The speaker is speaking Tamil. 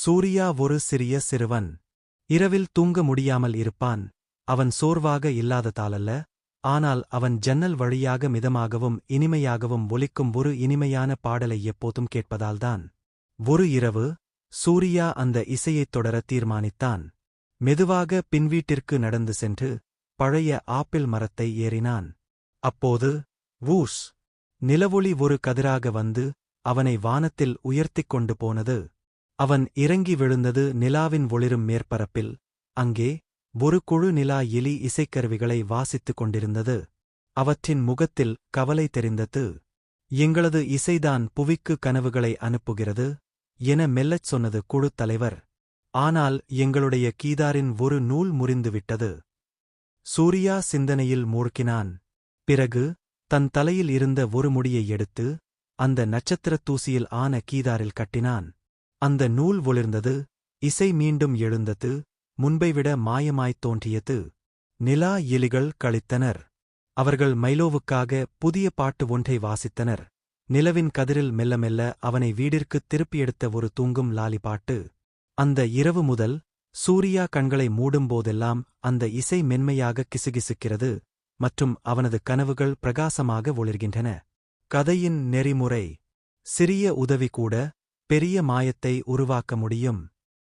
சூர்யா ஒரு சிறிய சிறுவன். இரவில் தூங்க முடியாமல் இருப்பான். அவன் சோர்வாக இல்லாததாலல்ல. ஆனால் அவன் ஜன்னல் வழியாக மிதமாகவும் இனிமையாகவும் ஒலிக்கும் ஒரு இனிமையான பாடலை எப்போதும் கேட்பதால்தான். ஒரு இரவு சூர்யா அந்த இசையைத் தொடர தீர்மானித்தான். மெதுவாக பின்வீட்டிற்கு நடந்து சென்று பழைய ஆப்பிள் மரத்தை ஏறினான். அப்போது வூஷ் நிலவொளி ஒரு கதிராக வந்து அவனை வானத்தில் உயர்த்திக் கொண்டு போனது. அவன் இறங்கி விழுந்தது நிலாவின் ஒளிரும் மேற்பரப்பில். அங்கே ஒரு குழு நிலா எலி இசைக்கருவிகளை வாசித்துக் கொண்டிருந்தது. அவற்றின் முகத்தில் கவலை தெரிந்தது. எங்களது இசைதான் புவிக்கு கனவுகளை அனுப்புகிறது என மெல்லச் சொன்னது குழுத் தலைவர். ஆனால் எங்களுடைய கீதாரின் ஒரு நூல் முறிந்துவிட்டது. சூர்யா சிந்தனையில் மூழ்கினான். பிறகு தன் தலையில் இருந்த ஒரு முடியை எடுத்து அந்த நட்சத்திரத் தூசியில் ஆன கீதாரில் கட்டினான். அந்த நூல் ஒளிர்ந்தது இசை மீண்டும் எழுந்தது முன்பைவிட மாயமாய்த் தோன்றியது. நிலா எலிகள் கழித்தனர் அவர்கள் மைலோவுக்காக புதிய பாட்டு ஒன்றை வாசித்தனர். நிலவின் கதிரில் மெல்ல மெல்ல அவனை வீடிற்குத் திருப்பியெடுத்த ஒரு தூங்கும் லாலி பாட்டு. அந்த இரவு முதல் சூர்யா கண்களை மூடும்போதெல்லாம் அந்த இசை மென்மையாக கிசுகிசுக்கிறது மற்றும் அவனது கனவுகள் பிரகாசமாக ஒளிர்கின்றன. கதையின் நெறிமுறை. சிறிய உதவி கூட பெரிய மாயத்தை உருவாக்க முடியும்.